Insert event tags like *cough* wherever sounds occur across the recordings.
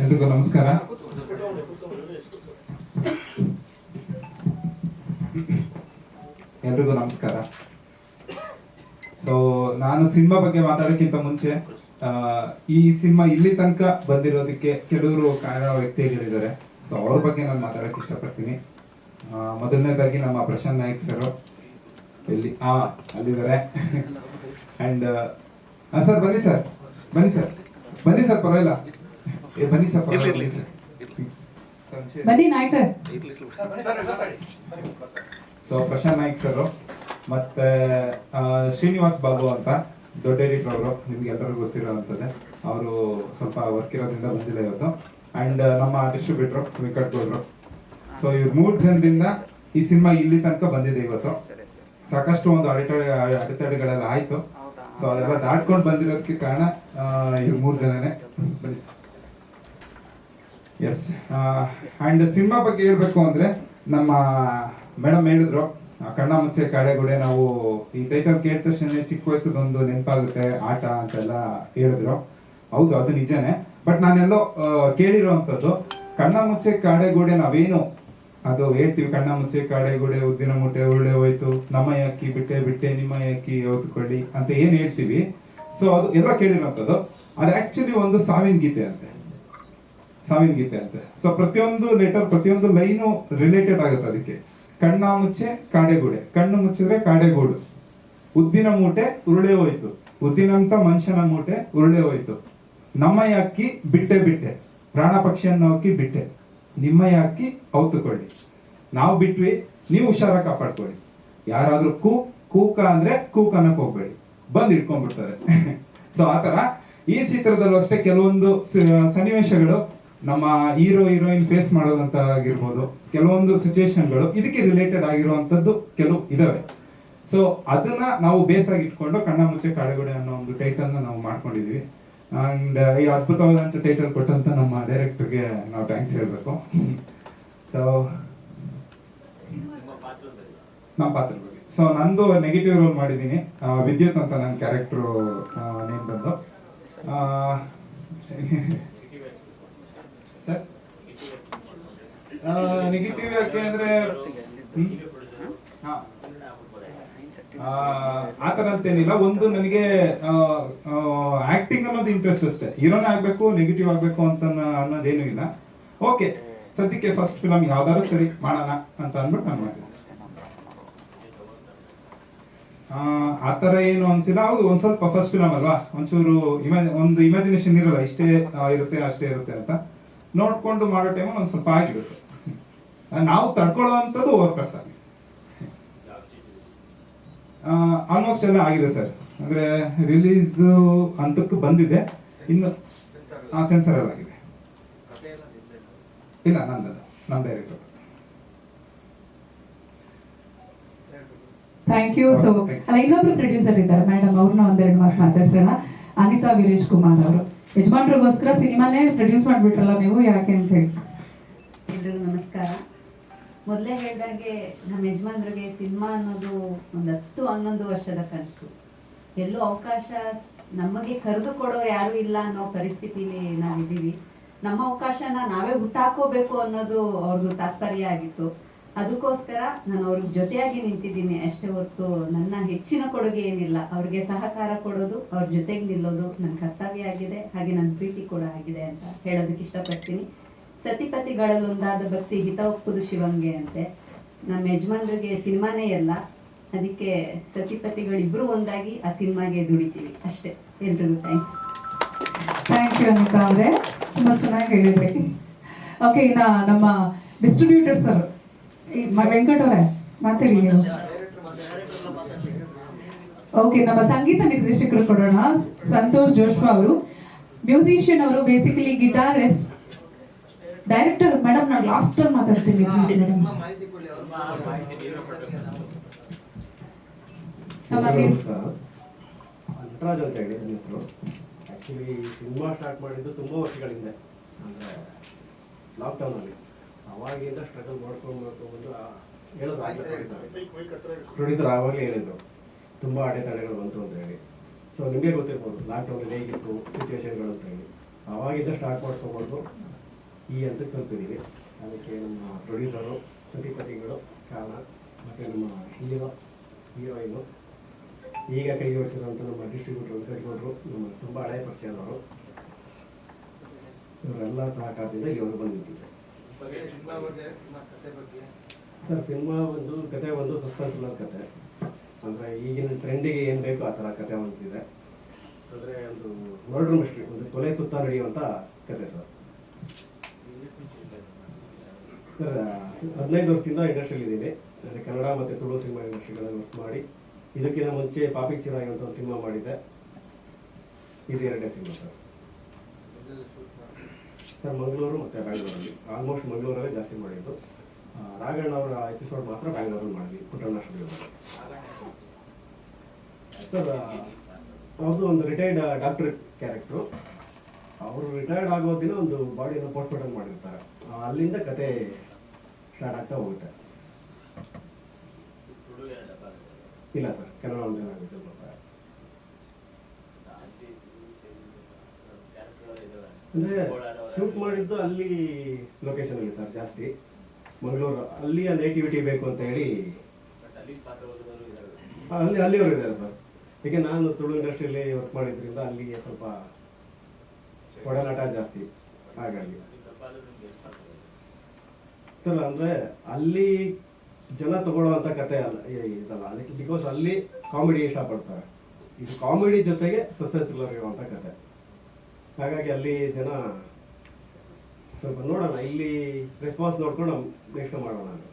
ಎಲ್ರಿಗೂ ನಮಸ್ಕಾರ. ಎಲ್ರಿಗೂ ನಮಸ್ಕಾರ. ಸೊ ನಾನು ಸಿನಿಮಾ ಬಗ್ಗೆ ಮಾತಾಡೋಕ್ಕಿಂತ ಮುಂಚೆ ಈ ಸಿನಿಮಾ ಇಲ್ಲಿ ತನಕ ಬಂದಿರೋದಕ್ಕೆ ಕೆಲವರು ಕಾರಣ ವ್ಯಕ್ತಿಗಳಿದ್ದಾರೆ ಸೊ ಅವ್ರ ಬಗ್ಗೆ ನಾನು ಮಾತಾಡೋಕೆ ಇಷ್ಟಪಡ್ತೀನಿ. ಮೊದಲನೇದಾಗಿ ನಮ್ಮ ಪ್ರಶಾಂತ್ ನಾಯಕ್ ಸರ್ ಇಲ್ಲಿ ಆ, ಅಲ್ಲಿದ್ದಾರೆ. *laughs* ಅಂಡ್ ಸರ್ ಬನ್ನಿ ಸರ್ ಬನ್ನಿ ಸರ್ ಬನ್ನಿ ಸರ್ ಪರವಾಗಿಲ್ಲ. ಏ, ಬನ್ನಿ ಸರ್ ಪರವಾಗಿಲ್ಲ ಬನ್ನಿ ನಾಯ್ಕ್ರೆ. ಸೊ ಪ್ರಶಾಂತ್ ನಾಯ್ಕ್ ಸರ್ ಮತ್ತೆ ಶ್ರೀನಿವಾಸ್ ಬಾಬು ಅಂತ ದೊಡ್ಡೇರಿ ಅವರು ನಿಮ್ಗೆ ಎಲ್ಲರಿಗೂ ಗೊತ್ತಿರೋವಂಥದ್ದೇ. ಅವರು ಸ್ವಲ್ಪ ವರ್ಕ್ ಇರೋದ್ರಿಂದ ಬಂದಿಲ್ಲ ಇವತ್ತು. ಅಂಡ್ ನಮ್ಮ ಡಿಸ್ಟ್ರಿಬ್ಯೂಟರ್ ವೆಂಕಟ್ ಗೌಡ್ರು. ಸೊ ಇವ್ರು ಮೂರು ಜನದಿಂದ ಈ ಸಿನಿಮಾ ಇಲ್ಲಿ ತನಕ ಬಂದಿದೆ ಇವತ್ತು. ಸಾಕಷ್ಟು ಒಂದು ಅಡೆತಡೆ ಅಡೆತಡೆಗಳೆಲ್ಲ ಆಯ್ತು. ಸೊ ಅದೆಲ್ಲ ದಾಟ್ಕೊಂಡು ಬಂದಿರೋದಕ್ಕೆ ಕಾರಣ ಇವ್ರು ಮೂರ್ ಜನನೇ. ಎಸ್ ಅಂಡ್ ಸಿನಿಮಾ ಬಗ್ಗೆ ಹೇಳ್ಬೇಕು ಅಂದ್ರೆ, ನಮ್ಮ ಮೇಡಮ್ ಹೇಳಿದ್ರು ಕಣ್ಣ ಮುಚ್ಚೆ ಕಾಡೆಗೂಡೆ ನಾವು ಈ ಟೈಟಲ್ ಕೇಳಿದ ತಕ್ಷಣ ಚಿಕ್ಕ ವಯಸ್ಸದೊಂದು ನೆನಪಾಗುತ್ತೆ, ಆಟ ಅಂತೆಲ್ಲ ಹೇಳಿದ್ರು. ಹೌದು, ಅದು ನಿಜನೇ. ಬಟ್ ನಾನೆಲ್ಲೋ ಕೇಳಿರೋ ಅಂಥದ್ದು ಕಣ್ಣ ಮುಚ್ಚೆ ಕಾಡೆಗೂಡೆ ನಾವೇನು ಅದು ಹೇಳ್ತೀವಿ ಕಣ್ಣ ಮುಚ್ಚೆ ಕಾಡೆಗೂಡೆ ಉದ್ದಿನ ಮೂಟೆ ಉರುಳೆ ಹೋಯ್ತು. ನಮ್ಮ ಯಾಕಿ ಬಿಟ್ಟೆ ಬಿಟ್ಟೆ ನಿಮ್ಮ ಯಾಕಿ ಹೊತ್ಕೊಳ್ಳಿ ಅಂತ ಏನ್ ಹೇಳ್ತೀವಿ? ಸೊ ಅದು ಎಲ್ಲ ಕೇಳಿರೋಂಥದ್ದು ಅದು ಆಕ್ಚುಲಿ ಒಂದು ಸಾವಿನ ಗೀತೆ ಅಂತೆ. ಸಾವಿನ ಗೀತೆ ಅಂತೆ. ಸೊ ಪ್ರತಿಯೊಂದು ಲೆಟರ್ ಪ್ರತಿಯೊಂದು ಲೈನು ರಿಲೇಟೆಡ್ ಆಗುತ್ತೆ ಅದಕ್ಕೆ. ಕಣ್ಣ ಮುಚ್ಚೆ ಕಾಡೆಗೂಡೆ ಕಣ್ಣು ಮುಚ್ಚಿದ್ರೆ ಕಾಡೆಗೂಡು ಉದ್ದಿನ ಮೂಟೆ, ಉರುಳೆ ಹೋಯ್ತು. ಉದ್ದಿನಂತ ಮನುಷ್ಯನ ಮೂಟೆ, ಉರುಳೆ ಹೋಯ್ತು. ನಮ್ಮ ಅಕ್ಕಿ ಬಿಟ್ಟೆ ಬಿಟ್ಟೆ. ಪ್ರಾಣ ಪಕ್ಷಿಯನ್ನು ಅಕ್ಕಿ ಬಿಟ್ಟೆ. ನಿಮ್ಮ ಅಕ್ಕಿ ಔತುಕೊಳ್ಳಿ. ನಾವು ಬಿಟ್ವಿ, ನೀವು ಹುಷಾರಾಗಿ ಕಾಪಾಡ್ಕೊಳ್ಳಿ. ಯಾರಾದ್ರೂ ಕೂ, ಕೂಕ ಅಂದ್ರೆ ಕೂಕನಕ್ಕೆ ಹೋಗಬೇಡಿ. ಬಂದ್ ಇಟ್ಕೊಂಡ್ಬಿಡ್ತಾರೆ ಸೊ *laughs* ಆತರ ಈ ಚಿತ್ರದಲ್ಲೂ ಅಷ್ಟೇ ಕೆಲವೊಂದು ಸನ್ನಿವೇಶಗಳು ನಮ್ಮ ಹೀರೋ, ಹೀರೋಯಿನ್ ಫೇಸ್ ಮಾಡೋದಂತ ಆಗಿರ್ಬೋದು ಕೆಲವೊಂದು ಸಿಚುವೇಶನ್ಗಳು ಇದಕ್ಕೆ ರಿಲೇಟೆಡ್ ಆಗಿರುವಂತದ್ದು ಕೆಲವು ಇದಾವೆ. ಸೊ ಅದನ್ನ ನಾವು ಬೇಸ್ ಆಗಿ ಇಟ್ಕೊಂಡು ಕಣ್ಣ ಮುಚ್ಚೆ ಕಾಡುಗಡೆ ಅನ್ನೋ ಒಂದು ಟೈಟಲ್ ನಾವು ಮಾಡ್ಕೊಂಡಿದೀವಿ ಅಂಡ್ ಈ ಅದ್ಭುತವಾದಂತ ಟೈಟಲ್ ಕೊಟ್ಟಂತ ನಮ್ಮ ಡೈರೆಕ್ಟರ್ಗೆ ನಾವು ಥ್ಯಾಂಕ್ಸ್ ಹೇಳಬೇಕು. ಸೊ ನಮ್ಮ ಪಾತ್ರ ಬಗ್ಗೆ. ಸೊ ನಂದು ನೆಗೆಟಿವ್ ರೋಲ್ ಮಾಡಿದ್ದೀನಿ. ವಿದ್ಯುತ್ ಅಂತ ನನ್ನ ಕ್ಯಾರೆಕ್ಟರ್ ನೇಮ್ ಬಂದು. ಸರ್? ನೆಗೆಟಿವ್ ಯಾಕೆ ಅಂದ್ರೆ ಹಾ. ಆತರ ತರ ಅಂತೇನಿಲ್ಲ ಒಂದು ನನಗೆ ಆಕ್ಟಿಂಗ್ ಅನ್ನೋದು ಇಂಟ್ರೆಸ್ಟ್ ಅಷ್ಟೇ. ಹೀರೋನೇ ಆಗ್ಬೇಕು ನೆಗೆಟಿವ್ ಆಗ್ಬೇಕು ಅಂತ ಅನ್ನೋದೇನು ಇಲ್ಲ. ಓಕೆ ಸದ್ಯಕ್ಕೆ ಫಸ್ಟ್ ಫಿಲಮ್ ಯಾವ್ದಾದ್ರು ಸರಿ ಮಾಡೋಣ ಅಂತ ಅಂದ್ಬಿಟ್ಟು ನಾನು ಮಾಡಿದೆ ಆ, ಥರ ಏನು ಅನ್ಸಿಲ್ಲ. ಹೌದು ಒಂದ್ ಸ್ವಲ್ಪ ಫಸ್ಟ್ ಫಿಲಮ್ ಅಲ್ವಾ? ಒಂಚೂರು ಒಂದು ಇಮ್ಯಾಜಿನೇಷನ್ ಇರಲ್ಲ ಇಷ್ಟೇ ಇರುತ್ತೆ ಅಷ್ಟೇ ಇರುತ್ತೆ ಅಂತ. ನೋಡ್ಕೊಂಡು ಮಾಡೋ ಟೈಮಲ್ಲಿ ಒಂದ್ ಸ್ವಲ್ಪ ಆಗಿರುತ್ತೆ. ನಾವು ತಡ್ಕೊಳ್ಳುವಂಥದ್ದು ಓವರ್ ಪ್ರೆಸ್ ಆಲ್ಮೋಸ್ಟ್ ಎಲ್ಲ ಆಗಿದೆ ಸರ್. ಅಂದ್ರೆ ರಿಲೀಸ್ ಹಂತಕ್ಕೆ ಬಂದಿದೆ. ಇನ್ನು ಆ ಸೆನ್ಸರ್ ಎಲ್ಲ ಆಗಿದೆ. ಇಲ್ಲ ನಂದಲ್ಲ. ನಮ್ ಡೈರೆಕ್ಟರ್ ಥ್ಯಾಂಕ್ ಯು ಸೊ ಅಲ್ಲ ಇನ್ನೊಬ್ರು ಪ್ರೊಡ್ಯೂಸರ್ ಇದ್ದಾರೆ. ಮೇಡಮ್ ಅವ್ರನ್ನ ಒಂದೆರಡು ಮಾತು ಮಾತಾಡ್ಸೋಣ. ಅನಿತಾ ವೀರೇಶ್ ಕುಮಾರ್ ಅವರು. ಯಜಮಾನ್ರಿಗೋಸ್ಕರ ಸಿನಿಮಾನೇ ಪ್ರೊಡ್ಯೂಸ್ ಮಾಡ್ಬಿಟ್ರಲ್ಲ ನೀವು? ಯಾಕೆ ಅಂತ ಹೇಳಿ. ಎಲ್ರಿಗೂ ನಮಸ್ಕಾರ. ಮೊದಲೇ ಹೇಳಿದಾಗೆ ನಮ್ಮ ಯಜಮಾನ್ರಿಗೆ ಸಿನಿಮಾ ಅನ್ನೋದು ಒಂದು ಹತ್ತು ಹನ್ನೊಂದು ವರ್ಷದ ಕನಸು. ಎಲ್ಲೂ ಅವಕಾಶ ನಮಗೆ ಕರೆದು ಕೊಡೋರು ಯಾರು ಇಲ್ಲ ಅನ್ನೋ ಪರಿಸ್ಥಿತಿಲಿ ನಾವಿದ್ದೀವಿ. ನಮ್ಮ ಅವಕಾಶನ ನಾವೇ ಹುಟ್ಟಾಕೋಬೇಕು ಅನ್ನೋದು ಅವ್ರದ್ದು ತಾತ್ಪರ್ಯ ಆಗಿತ್ತು. ಅದಕ್ಕೋಸ್ಕರ ನಾನು ಅವ್ರ ಜೊತೆಯಾಗಿ ನಿಂತಿದ್ದೀನಿ. ಅಷ್ಟೇ ಹೊರತು ನನ್ನ ಹೆಚ್ಚಿನ ಕೊಡುಗೆ ಏನಿಲ್ಲ. ಅವ್ರಿಗೆ ಸಹಕಾರ ಕೊಡೋದು, ಅವ್ರ ಜೊತೆಗೆ ನಿಲ್ಲೋದು ನನ್ನ ಕರ್ತವ್ಯ ಆಗಿದೆ. ಹಾಗೆ ನನ್ನ ಪ್ರೀತಿ ಕೂಡ ಆಗಿದೆ ಅಂತ ಹೇಳೋದಕ್ಕೆ ಇಷ್ಟಪಡ್ತೀನಿ. ಸತಿಪತಿಗಳಲ್ಲೊಂದಾದ ಭಕ್ತಿ ಹಿತ ಒಪ್ಪುದು ಶಿವಂಗೆ ಅಂತೆ. ನಮ್ಮ ಯಜಮಾನ್ರಿಗೆ ಸಿನಿಮಾನೇ ಅಲ್ಲ, ಅದಕ್ಕೆ ಸತಿಪತಿಗಳಿಬ್ರು ಒಂದಾಗಿ ಆ ಸಿನಿಮಾಗೆ ದುಡಿತೀವಿ ಅಷ್ಟೇ. ಎಲ್ರಿಗೂ ಥ್ಯಾಂಕ್ಸ್ ಥ್ಯಾಂಕ್ ಯು ಅನಿತಾ ಅವರೇ, ತುಂಬಾ ಚೆನ್ನಾಗಿ ಹೇಳಿದ್ರಿ. ಓಕೆ ಇನ್ನ ನಮ್ಮ ಡಿಸ್ಟ್ರಿಬ್ಯೂಟರ್ ಸರ್ ವೆಂಕಟ್ ಅವರೇ, ಮಾತಾಡಿ ಓಕೆ ನಮ್ಮ ಸಂಗೀತ ನಿರ್ದೇಶಕರು ಕೊಡೋಣ. ಸಂತೋಷ್ ಜೋಶ್ವಾ ಅವರು. ಮ್ಯೂಸಿಷಿಯನ್ ಅವರು ಬೇಸಿಕಲಿ ಗಿಟಾರಿಸ್ಟ್ ಡೈರೆಕ್ಟರ್ ಮೇಡಮ್ ನಾನು ಲಾಸ್ಟ್ ಟೈಮ್ ಮಾತಾಡ್ತೀನಿ. ನಟರಾಜ್ ಅಂತ ಹೇಳಿ ನನ್ನ ಹೆಸರು. ಆ್ಯಕ್ಚುಲಿ ಸಿನಿಮಾ ಸ್ಟಾರ್ಟ್ ಮಾಡಿದ್ದು ತುಂಬ ವರ್ಷಗಳಿಂದ. ಅಂದರೆ ಲಾಕ್ಡೌನಲ್ಲಿ ಅವಾಗಿಂದ ಸ್ಟ್ರಗಲ್ ಮಾಡ್ಕೊಂಡು ಮಾಡ್ಕೊಂಡು ಹೇಳೋದು ಪ್ರೊಡ್ಯೂಸರ್ ಆವಾಗಲೇ ಹೇಳಿದರು ತುಂಬ ಅಡೆತಡೆಗಳು ಬಂತು ಅಂತ ಹೇಳಿ. ಸೊ ನಿಮಗೆ ಗೊತ್ತಿರ್ಬೋದು ಲಾಕ್ಡೌನಲ್ಲಿ ಹೇಗಿತ್ತು ಸಿಚುವೇಶನ್ಗಳು ಅಂತ ಹೇಳಿ. ಅವಾಗಿಂದ ಸ್ಟಾರ್ಟ್ ಮಾಡ್ಕೊಬಾರ್ದು ಈ ಹಂತಕ್ಕೆ ತಲುಪಿದ್ದೀವಿ ಅದಕ್ಕೆ ನಮ್ಮ ಪ್ರೊಡ್ಯೂಸರು ಸತಿಪತಿಗಳು ಕಾರಣ, ಮತ್ತು ನಮ್ಮ ಹೀರೋ ಹೀರೋಯಿನು ಈಗ ಕೈ ಜೋಡಿಸಿರುವಂಥ ನಮ್ಮ ಡಿಸ್ಟ್ರಿಬ್ಯೂಟರ್ ವೆಂಕಟಗೌಡರು ನಮ್ಮ ತುಂಬ ಹಳೆಯ ಪರಿಚಯದವರು. ಇವರೆಲ್ಲ ಸಹಕಾರದಿಂದ ಇವರು ಬಂದಿದ್ದೀವಿ ಸರ್, ಸಿನಿಮಾ ಒಂದು, ಕತೆ ಒಂದು ಥ್ರಿಲ್ಲರ್ ಕತೆ. ಅಂದರೆ ಈಗಿನ ಟ್ರೆಂಡಿಗೆ ಏನು ಬೇಕೋ ಆ ಥರ ಕತೆ ಒಂದಿದೆ. ಅಂದರೆ ಒಂದು ಮರ್ಡರ್ ಮಿಸ್ಟ್ರಿ ಒಂದು ಕೊಲೆ ಸುತ್ತ ನಡೆಯುವಂಥ ಕತೆ ಸರ್. ಸರ್ ಹದಿನೈದು ವರ್ಷದಿಂದ ಇಂಡಸ್ಟ್ರಿಯಲ್ಲಿ ಇದ್ದೀನಿ ಅಂದರೆ ಕನ್ನಡ ಮತ್ತು ತುಳು ಸಿನಿಮಾ ಇಂಡಸ್ಟ್ರಿಗಳಲ್ಲಿ ವರ್ಕ್ ಮಾಡಿ. ಇದಕ್ಕಿಂತ ಮುಂಚೆ ಪಾಪಿ ಚಿರಾಯಿ ಅಂತ ಒಂದು ಸಿನಿಮಾ ಮಾಡಿದ್ದೆ. ಇದು ಎರಡನೇ ಸಿನಿಮಾ ಸರ್. ಸರ್, ಮಂಗಳೂರು ಮತ್ತು ಬ್ಯಾಂಗ್ಳೂರಲ್ಲಿ. ಆಲ್ಮೋಸ್ಟ್ ಮಂಗಳೂರಲ್ಲೇ ಜಾಸ್ತಿ ಮಾಡಿದ್ದು. ರಾಘಣ್ಣ ಅವರ ಎಪಿಸೋಡ್ ಮಾತ್ರ ಬ್ಯಾಂಗ್ಳೂರಲ್ಲಿ ಮಾಡಿದ್ವಿ ಪುಟ್ಟಣ್ಣ ಸ್ಟುಡಿಯೋದಲ್ಲಿ ಸರ್ ಅವ್ರದ್ದು ಒಂದು ರಿಟೈರ್ಡ್ ಡಾಕ್ಟರ್ ಕ್ಯಾರೆಕ್ಟ್ರು ಅವರು ರಿಟೈರ್ಡ್ ಆಗೋ ದಿನ ಒಂದು ಬಾಡಿಯನ್ನು ಪೋಸ್ಟ್ಮಾರ್ಟಮ್ ಮಾಡಿರ್ತಾರೆ. ಅಲ್ಲಿಂದ ಕತೆ ಸ್ಟಾರ್ಟ್ ಹೋಗುತ್ತೆ. ಇಲ್ಲ ಸರ್ ಕೆಲವೊಂದು ಜನ ಅಂದ್ರೆ ಶೂಟ್ ಮಾಡಿದ್ದು ಅಲ್ಲಿ ಲೊಕೇಶನ್ ಅಲ್ಲಿ ಸರ್ ಜಾಸ್ತಿ. ಮಂಗಳೂರು ಅಲ್ಲಿಯ ನೇಟಿವಿಟಿ ಬೇಕು ಅಂತ ಹೇಳಿ. ಅಲ್ಲಿ, ಅಲ್ಲಿಯವರು ಇದ್ದಾರೆ ಸರ್. ಈಗ ನಾನು ತುಳು ಇಂಡಸ್ಟ್ರಿಯಲ್ಲಿ ವರ್ಕ್ ಮಾಡಿದ್ರಿಂದ ಅಲ್ಲಿ ಸ್ವಲ್ಪ ಒಡನಾಟ ಜಾಸ್ತಿ. ಹಾಗಾಗಿ. ಸರ್ ಅಂದ್ರೆ ಅಲ್ಲಿ ಜನ ತಗೊಳ್ಳುವಂತ ಕತೆ ಅಲ್ಲ ಇದಲ್ಲ. ಅದಕ್ಕೆ ಬಿಕಾಸ್ ಅಲ್ಲಿ ಕಾಮಿಡಿ ಇಷ್ಟಪಡ್ತಾರೆ. ಇದು ಕಾಮಿಡಿ ಜೊತೆಗೆ ಸಸ್ಪೆನ್ಸ್ ಥ್ರಿಲ್ಲರ್ ಇರುವಂತ ಕತೆ ಹಾಗಾಗಿ ಅಲ್ಲಿ ಜನ ಸ್ವಲ್ಪ ನೋಡೋಣ, ಇಲ್ಲಿ ರೆಸ್ಪಾನ್ಸ್ ನೋಡ್ಕೊಂಡು ನೆಕ್ಸ್ಟ್ ಮಾಡೋಣ ಅಂತ.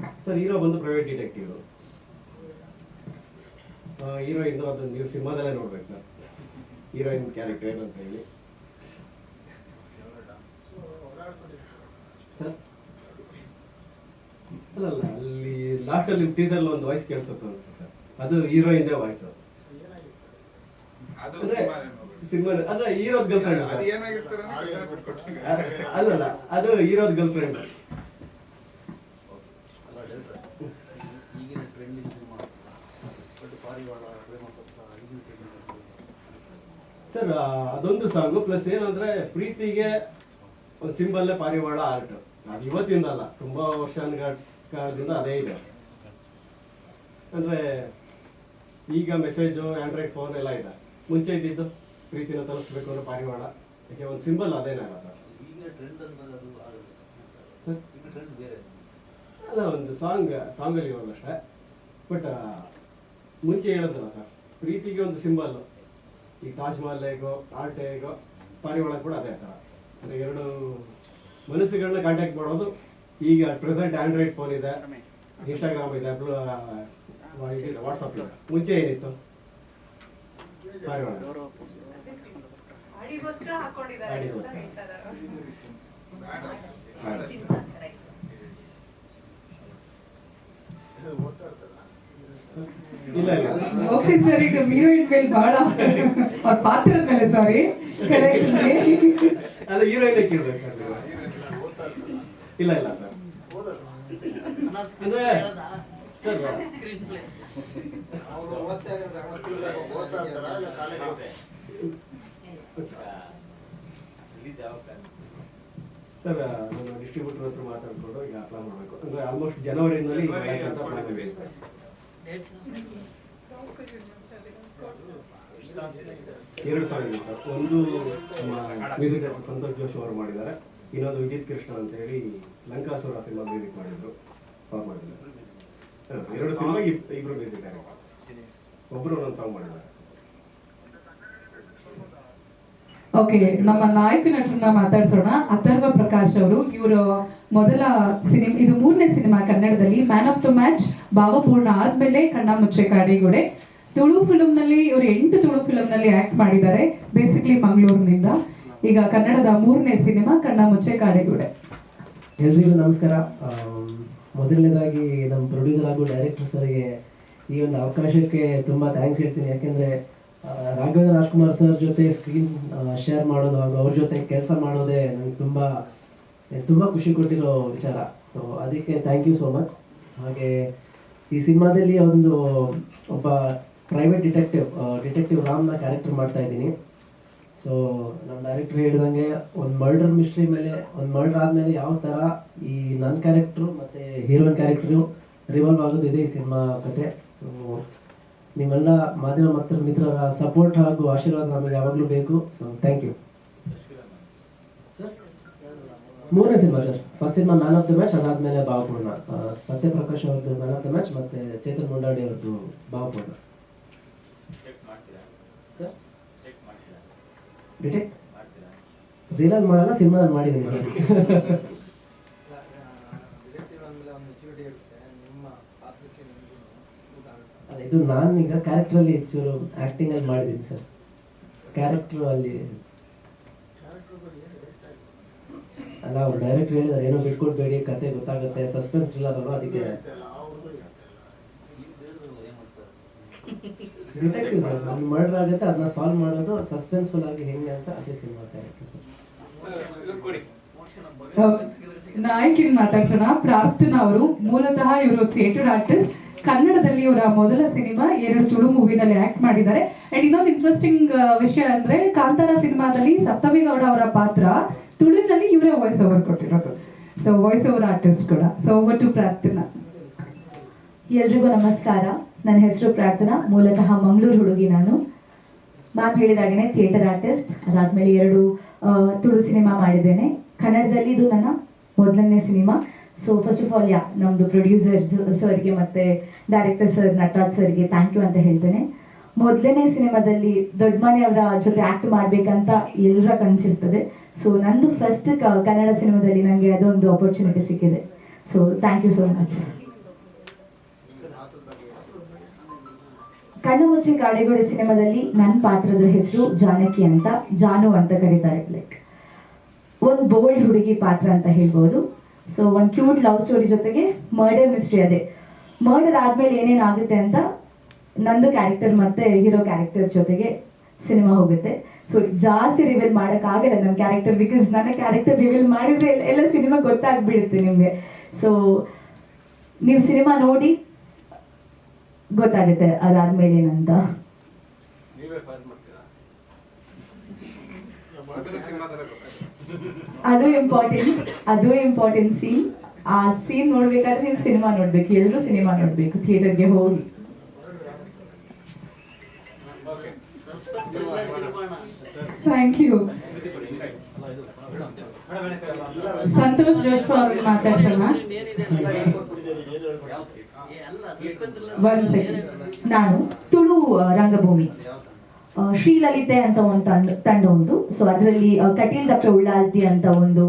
ಸರ್ ಸರ್ ಹೀರೋ ಬಂದು ಪ್ರೈವೇಟ್ ಡಿಟೆಕ್ಟಿವ್ ಹೀರೋಯಿನ್ ಅದು ನೀವು ಸಿನಿಮಾದಲ್ಲೇ ನೋಡ್ಬೇಕು ಸರ್. ಹೀರೋಯಿನ್ ಕ್ಯಾರೆಕ್ಟರ್ ಏನಂತ ಹೇಳಿ ಸರ್ ಅಲ್ಲಿ ಲಾಸ್ಟ್ ಅಲ್ಲಿ ಟೀಸರ್ ಒಂದು ವಾಯ್ಸ್ ಕೇಳಿಸುತ್ತೆ ಅನ್ಸುತ್ತೆ. ಅದು ಹೀರೋಯಿಂದೇ ವಾಯ್ಸ್ ಅದು. ಸಿನಿಮಾ ಅಂದ್ರೆ ಹೀರೋದ್ ಗರ್ಲ್ ಫ್ರೆಂಡ್. ಅಲ್ಲಲ್ಲ ಅದು ಹೀರೋದ್ ಗರ್ಲ್ ಫ್ರೆಂಡ್ ಈಗಿನ ಟ್ರೆಂಡಿಂಗ್ ಸಿನಿಮಾ. ಬಟ್ ಪಾರಿವಾಳ ಪ್ರೇಮ ಪತ್ರ ಈಗಿನ ಸರ್ ಅದೊಂದು ಸಾಂಗು ಪ್ಲಸ್ ಏನಂದ್ರೆ ಪ್ರೀತಿಗೆ ಒಂದು ಸಿಂಬಲ್ಲೇ ಪಾರಿವಾಳ ಆರ್ಟ್ ಅದು ಇವತ್ತಿಂದಲ್ಲ ತುಂಬಾ ವರ್ಷ ಕಾಲದಿಂದ ಅದೇ ಇದೆ. ಅಂದರೆ ಈಗ ಮೆಸೇಜು ಆ್ಯಂಡ್ರಾಯ್ಡ್ ಫೋನ್ ಎಲ್ಲ ಇದೆ. ಮುಂಚೆ ಇದ್ದಿದ್ದು ಪ್ರೀತಿನ ತಲುಪಿಸ್ಬೇಕು ಅಂದ್ರೆ ಪಾರಿವಾಳ ಯಾಕೆ ಒಂದು ಸಿಂಬಲ್ ಅದೇನೇ ಅಲ್ಲ ಸರ್. ಅಲ್ಲ ಒಂದು ಸಾಂಗ್ ಸಾಂಗಲ್ಲಿ ಇವಾಗ ಅಷ್ಟೇ. ಬಟ್ ಮುಂಚೆ ಹೇಳೋದಲ್ಲ ಸರ್ ಪ್ರೀತಿಗೆ ಒಂದು ಸಿಂಬಲ್ ಈ ತಾಜ್ ಮಹಲ್ ಹೇಗೋ ಆರ್ಟ್ ಹೇಗೋ ಪಾರಿವಾಳ ಕೂಡ ಅದೇ ಥರ. ಅಂದರೆ ಎರಡು ಮನಸ್ಸುಗಳನ್ನ ಕಾಂಟ್ಯಾಕ್ಟ್ ಮಾಡೋದು ಈಗ ಪ್ರೆಸೆಂಟ್ ಆಂಡ್ರಾಯ್ಡ್ ಫೋನ್ ಇದೆ ಇನ್ಸ್ಟಾಗ್ರಾಮ್ ಇದೆ ವಾಟ್ಸಪ್ ಇದೆ ಮುಂಚೆ ಏನಿತ್ತು. ಇಲ್ಲ ಇಲ್ಲ. ಮೋಕ್ಷಿತ್ ಸರ್ ಈಗ ಹೀರೋಯಿನ್ ಮೇಲೆ ಬಹಳ ಅವ್ರ ಪಾತ್ರದ ಮೇಲೆ ಸಾರಿ *laughs* ಅದು ಹೀರೋಯಿನ್ ಕೇಳ್ಬೇಕು ಸರ್ ಇಲ್ಲ ಇಲ್ಲ ಸರ್. ಸರ್ *laughs* ನಮ್ಮ ಡಿಸ್ಟ್ರಿಬ್ಯೂಟರ್ ಹತ್ರ ಮಾತಾಡ್ಕೊಂಡು ಈಗ ಅಪ್ಲೈ ಮಾಡಬೇಕು. ಅಂದ್ರೆ ಆಲ್ಮೋಸ್ಟ್ ಜನವರಿನಲ್ಲಿ. ಎರಡು ಸಾವಿರ ಇದೆ ಸರ್. ಒಂದು ನಮ್ಮ ಮ್ಯೂಸಿಕ್ ಡೈರೆಕ್ಟರ್ ಸಂತೋಷ್ ಜೋಶಿ ಅವರು ಮಾಡಿದ್ದಾರೆ. ಇನ್ನೊಂದು ವಿಜಿತ್ ಕೃಷ್ಣ ಅಂತ ಹೇಳಿ ಲಂಕಾಸುರ ಸಿನಿಮಾ ಮ್ಯೂಸಿಕ್ ಮಾಡಿದ್ರು. ಅವ್ರು ಮಾಡಿದ್ದಾರೆ. ಎರಡು ಇಬ್ರು ಬೇಸಿದ್ದಾರೆ ಒಬ್ರು ಒಂದೊಂದು ಸಾಂಗ್ ಮಾಡಿದ್ದಾರೆ. ಓಕೆ ನಮ್ಮ ನಾಯಕ ನಟರನ್ನ ಮಾತಾಡ್ಸೋಣ. ಅಥರ್ವ ಪ್ರಕಾಶ್ ಅವರು ಇವರು ಮೊದಲ ಸಿನಿಮಾ ಇದು ಮೂರನೇ ಸಿನಿಮಾ ಕನ್ನಡದಲ್ಲಿ ಮ್ಯಾನ್ ಆಫ್ ದ ಮ್ಯಾಚ್ ಭಾವಪೂರ್ಣ ಆದ್ಮೇಲೆ ಕಣ್ಣ ಮುಚ್ಚೆ ಕಾಡಿಗೋಡೆ. ತುಳು ಫಿಲಂನಲ್ಲಿ ನಲ್ಲಿ ಇವರು ಎಂಟು ತುಳು ಫಿಲಂನಲ್ಲಿ ನಲ್ಲಿ ಆಕ್ಟ್ ಮಾಡಿದ್ದಾರೆ ಬೇಸಿಕ್ಲಿ ಮಂಗಳೂರಿನಿಂದ. ಈಗ ಕನ್ನಡದ ಮೂರನೇ ಸಿನಿಮಾ ಕಣ್ಣ ಮುಚ್ಚೆ ಕಾಡಿಗೋಡೆ. ಎಲ್ರಿಗೂ ನಮಸ್ಕಾರ. ಮೊದಲನೇದಾಗಿ ನಮ್ಮ ಪ್ರೊಡ್ಯೂಸರ್ ಹಾಗೂ ಡೈರೆಕ್ಟರ್ ಸರ್ಗೆ ಈ ಒಂದು ಅವಕಾಶಕ್ಕೆ ತುಂಬ ಥ್ಯಾಂಕ್ಸ್ ಹೇಳ್ತೀನಿ. ಯಾಕೆಂದರೆ ರಾಘವೇಂದ್ರ ರಾಜ್ಕುಮಾರ್ ಸರ್ ಜೊತೆ ಸ್ಕ್ರೀನ್ ಶೇರ್ ಮಾಡೋದು ಹಾಗೂ ಅವ್ರ ಜೊತೆ ಕೆಲಸ ಮಾಡೋದೇ ನನಗೆ ತುಂಬ ತುಂಬ ಖುಷಿ ಕೊಟ್ಟಿರೋ ವಿಚಾರ. ಸೊ ಅದಕ್ಕೆ ಥ್ಯಾಂಕ್ ಯು ಸೋ ಮಚ್ ಹಾಗೆ ಈ ಸಿನಿಮಾದಲ್ಲಿ ಒಂದು ಒಬ್ಬ ಪ್ರೈವೇಟ್ ಡಿಟೆಕ್ಟಿವ್ ಡಿಟೆಕ್ಟಿವ್ ರಾಮ್ನ ಕ್ಯಾರೆಕ್ಟರ್ ಮಾಡ್ತಾ ಇದ್ದೀನಿ. ಸೊ ನಮ್ಮ ಡೈರೆಕ್ಟರ್ ಹೇಳಿದಂಗೆ ಒಂದು ಮರ್ಡರ್ ಮಿಸ್ಟ್ರಿ ಮೇಲೆ ಒಂದು ಮರ್ಡರ್ ಆದಮೇಲೆ ಯಾವ ಥರ ಈ ನನ್ನ ಕ್ಯಾರೆಕ್ಟ್ರು ಮತ್ತು ಹೀರೋಯಿನ್ ಕ್ಯಾರೆಕ್ಟ್ರು ರಿವಾಲ್ವ್ ಆಗೋದು ಇದೆ ಈ ಸಿನಿಮಾ ಕತೆ. ಸೊ ನಿಮ್ಮೆಲ್ಲ ಮಾಧ್ಯಮ ಮತ್ತು ಮಿತ್ರರ ಸಪೋರ್ಟ್ ಹಾಗೂ ಆಶೀರ್ವಾದ ನಮಗೆ ಯಾವಾಗಲೂ ಬೇಕು. ಸೊ ಥ್ಯಾಂಕ್ ಯು ಸರ್ ಮೂರನೇ cinema sir first cinema man of the match ಅದಾದ್ಮೇಲೆ ಭಾವಪೂರ್ಣ. ಸತ್ಯಪ್ರಕಾಶ್ ಅವ್ರದ್ದು ಮ್ಯಾನ್ ಆಫ್ ದ ಮ್ಯಾಚ್ ಮತ್ತು ಚೇತನ್ ಮುಂಡಾಡಿ ಅವ್ರದ್ದು ಭಾವಪೂರ್ಣ. ಸರ್ ಡಿಟೆಕ್ಟ್ ರೀಲಲ್ಲಿ ಮಾಡಲ್ಲ ಸಿನಿಮಾದಲ್ಲಿ ಮಾಡಿದ್ದೀನಿ ಸರ್ ಇದು ನಾನು ಈಗ ಕ್ಯಾರೆಕ್ಟ್ರಲ್ಲಿ ಹೆಚ್ಚು ಆಕ್ಟಿಂಗ್ ಅಲ್ಲಿ ಮಾಡಿದ್ದೀನಿ ಸರ್ ಕ್ಯಾರೆಕ್ಟರ್ ಅಲ್ಲಿ ಅಲ್ಲ, ಅವ್ರು ಡೈರೆಕ್ಟ್ ಹೇಳಿದಾರೆ, ಏನೋ ಬಿಟ್ಕೊಡ್ಬೇಡಿ, ಕತೆ ಗೊತ್ತಾಗುತ್ತೆ ಸಸ್ಪೆನ್ಸ್ ಇಲ್ಲ ಅದಕ್ಕೆ. *laughs* ಡಿಟೆಕ್ಟಿವ್ ಸರ್ ನಮ್ಗೆ ಮರ್ಡರ್ ಆಗುತ್ತೆ ಅದನ್ನ ಸಾಲ್ವ್ ಮಾಡೋದು ಸಸ್ಪೆನ್ಸ್ಫುಲ್ ಆಗಿ ಹೆಂಗೆ ಅಂತ ಅದೇ ಸಿನಿಮಾ ಕ್ಯಾರೆಕ್ಟರ್ ಸರ್ ನಾಯಕಿನ ಮಾತಾಡ್ಸೋಣ. ಪ್ರಾರ್ಥನಾ ಅವರು ಮೂಲತಃ ಇವರು ಥಿಯೇಟರ್ ಆರ್ಟಿಸ್ಟ್ ಕನ್ನಡದಲ್ಲಿ ಇವರ ಮೊದಲ ಸಿನಿಮಾ ಎರಡು ತುಳು ಮೂವಿನಲ್ಲಿ ಆಕ್ಟ್ ಮಾಡಿದ್ದಾರೆ. ಅಂಡ್ ಇನ್ನೊಂದು ಇಂಟ್ರೆಸ್ಟಿಂಗ್ ವಿಷಯ ಅಂದ್ರೆ ಕಾಂತಾರ ಸಿನಿಮಾದಲ್ಲಿ ಸಪ್ತಮಿ ಗೌಡ ಅವರ ಪಾತ್ರ ತುಳುನಲ್ಲಿ ಇವರೇ ವಾಯ್ಸ್ ಓವರ್ ಕೊಟ್ಟಿರೋದು. ಸೊ ವಾಯ್ಸ್ ಓವರ್ ಆರ್ಟಿಸ್ಟ್ ಕೂಡ. So over to Prarthana. ಎಲ್ರಿಗೂ ನಮಸ್ಕಾರ. ನನ್ನ ಹೆಸರು ಪ್ರಾರ್ಥನಾ. ಮೂಲತಃ ಮಂಗಳೂರು ಹುಡುಗಿ ನಾನು. ಮ್ಯಾಮ್ ಹೇಳಿದಾಗೇನೆ ಥಿಯೇಟರ್ ಆರ್ಟಿಸ್ಟ್. ಅದಾದ್ಮೇಲೆ ಎರಡು ತುಳು ಸಿನಿಮಾ ಮಾಡಿದ್ದೇನೆ. ಕನ್ನಡದಲ್ಲಿ ಇದು ನನ್ನ ಮೊದಲನೇ cinema. So first of all ಯಾ ನಮ್ಮದು ಪ್ರೊಡ್ಯೂಸರ್ ಸರ್ಗೆ ಮತ್ತು ಡೈರೆಕ್ಟರ್ ಸರ್ ನಟರಾಜ್ ಸರ್ಗೆ ಥ್ಯಾಂಕ್ ಯು ಅಂತ ಹೇಳ್ತೇನೆ. ಮೊದಲನೇ ಸಿನಿಮಾದಲ್ಲಿ ದೊಡ್ಡ ಮನೆಯವರ ಜೊತೆ ಆ್ಯಕ್ಟ್ ಮಾಡಬೇಕಂತ ಎಲ್ಲರ ಕನಸಿರ್ತದೆ. ಸೊ ನಂದು ಫಸ್ಟ್ ಕನ್ನಡ ಸಿನಿಮಾದಲ್ಲಿ ನನಗೆ ಅದೊಂದು ಆಪರ್ಚುನಿಟಿ ಸಿಕ್ಕಿದೆ. So thank you so much ಕಣ್ಣು ಮುಚ್ಚಿ ಸಿನಿಮಾದಲ್ಲಿ ನನ್ನ ಪಾತ್ರದ ಹೆಸರು ಜಾನಕಿ ಅಂತ ಜಾನು ಅಂತ ಕರೀತಾರೆ. ಲೈಕ್ ಒಂದು ಬೋಲ್ಡ್ ಹುಡುಗಿ ಪಾತ್ರ ಅಂತ ಹೇಳ್ಬೋದು. ಸೊ ಒಂದು ಕ್ಯೂಟ್ ಲವ್ ಸ್ಟೋರಿ ಜೊತೆಗೆ ಮರ್ಡರ್ ಮಿಸ್ಟ್ರಿ ಅದೇ. ಮರ್ಡರ್ ಆದ್ಮೇಲೆ ಏನೇನು ಆಗುತ್ತೆ ಅಂತ ನಂದು ಕ್ಯಾರೆಕ್ಟರ್ ಮತ್ತೆ ಹೀರೋ ಕ್ಯಾರೆಕ್ಟರ್ ಜೊತೆಗೆ ಸಿನಿಮಾ ಹೋಗುತ್ತೆ. ಸೊ ಜಾಸ್ತಿ ರಿವೀಲ್ ಮಾಡೋಕ್ಕಾಗಲ್ಲ ನನ್ನ ಕ್ಯಾರೆಕ್ಟರ್ ಬಿಕಾಸ್ ನನ್ನ ಕ್ಯಾರೆಕ್ಟರ್ ರಿವೀಲ್ ಮಾಡಿದ್ರೆ ಎಲ್ಲ ಸಿನಿಮಾ ಗೊತ್ತಾಗ್ಬಿಡುತ್ತೆ ನಿಮಗೆ. ಸೊ ನೀವು ಸಿನಿಮಾ ನೋಡಿ ಗೊತ್ತಾಗುತ್ತೆ ಅದಾದ್ಮೇಲೆ ಏನಂತ ಅದು ಇಂಪಾರ್ಟೆಂಟ್ ಅದು ಇಂಪಾರ್ಟೆಂಟ್ ಸೀನ್ ಆ ಸೀನ್ ನೋಡ್ಬೇಕಾದ್ರೆ ನೀವು ಸಿನಿಮಾ ನೋಡ್ಬೇಕು ಎಲ್ಲರೂ ಸಿನಿಮಾ ನೋಡ್ಬೇಕು ಥಿಯೇಟರ್ಗೆ ಹೋಗಿ ಥ್ಯಾಂಕ್ ಯು ಸಂತೋಷ್ ಜೋಶ್ವಾ ಅವ್ರಿಗೆ ಮಾತಾಡ್ಸೋಣ ಒಂದ್ ಸೆಕೆಂಡ್ ನಾನು ತುಳು ರಂಗಭೂಮಿ. ಶ್ರೀಲಲಿತೆ ಅಂತ ಒಂದು ತಂಡ ತಂಡ ಉಂಟು. ಸೊ ಅದರಲ್ಲಿ ಕಟೀಲ್ ದಪ್ಪ ಉಳ್ಳಾಲ್ತಿ ಅಂತ ಒಂದು